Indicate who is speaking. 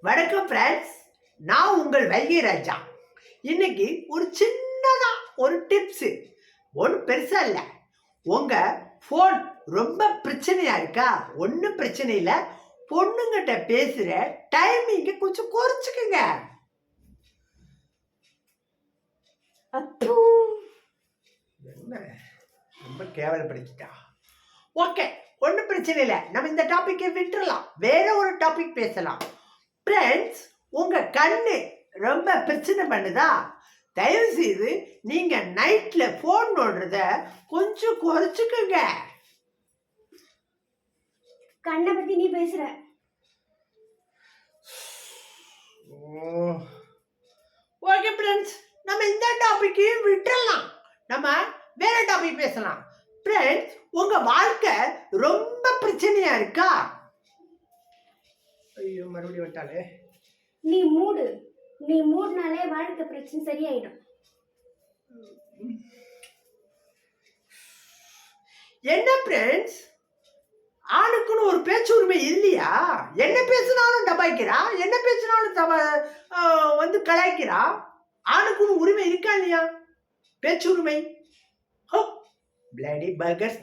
Speaker 1: வணக்கம் ஃப்ரெண்ட்ஸ் நான் உங்கள் வைகை ராஜா. இன்னைக்கு ஒரு சின்னதா ஒரு டிப்ஸு ஒன்றும் பெருசா இல்லை. உங்கள் ஃபோன் ரொம்ப பிரச்சனையா இருக்கா? ஒன்றும் பிரச்சனை இல்லை. பொண்ணுங்கிட்ட பேசுகிற டைமிங்கை கொஞ்சம் குறைச்சிக்கோங்க. ரொம்ப கேவலப்படுத்திட்டா. ஓகே ஒன்றும் பிரச்சனை இல்லை. நம்ம இந்த டாப்பிக்கை விட்டுறலாம். வேற ஒரு டாபிக் பேசலாம். ஃப்ரெண்ட்ஸ் உங்கள் கண்ணு ரொம்ப பிரச்சனை பண்ணுதா? தயவு செய்து நீங்கள் நைட்டில் ஃபோன் நோண்டுறத கொஞ்சம் குறைச்சிக்கோங்க.
Speaker 2: கண்ணை பத்தி நீ பேசுற.
Speaker 1: ஓகே ஃப்ரெண்ட்ஸ் நம்ம இந்த டாபிக்கையும் விட்டுறலாம். நம்ம வேற டாபிக் பேசலாம். ஃப்ரெண்ட்ஸ் உங்க வாழ்க்கை ரொம்ப பிரச்சனையா இருக்கா? ஐயோ மறுபடியும் விட்டாலே
Speaker 2: நீ மூடு. நீ மூடினாலே வாழ்க்கை பிரச்சனை சரியாயிடும்.
Speaker 1: என்ன ஃப்ரெண்ட்ஸ் ஆணுக்குன்னு ஒரு பேச்சு உரிமை இல்லையா? என்ன பேசினாலும் டபாய்க்கிறா என்ன பேசினாலும் தப வந்து கலாய்க்கிறா? ஆணுக்குன்னு உரிமை இருக்கா இல்லையா? பேச்சு உரிமை ஹோ பிளடி பர்கர்ஸ்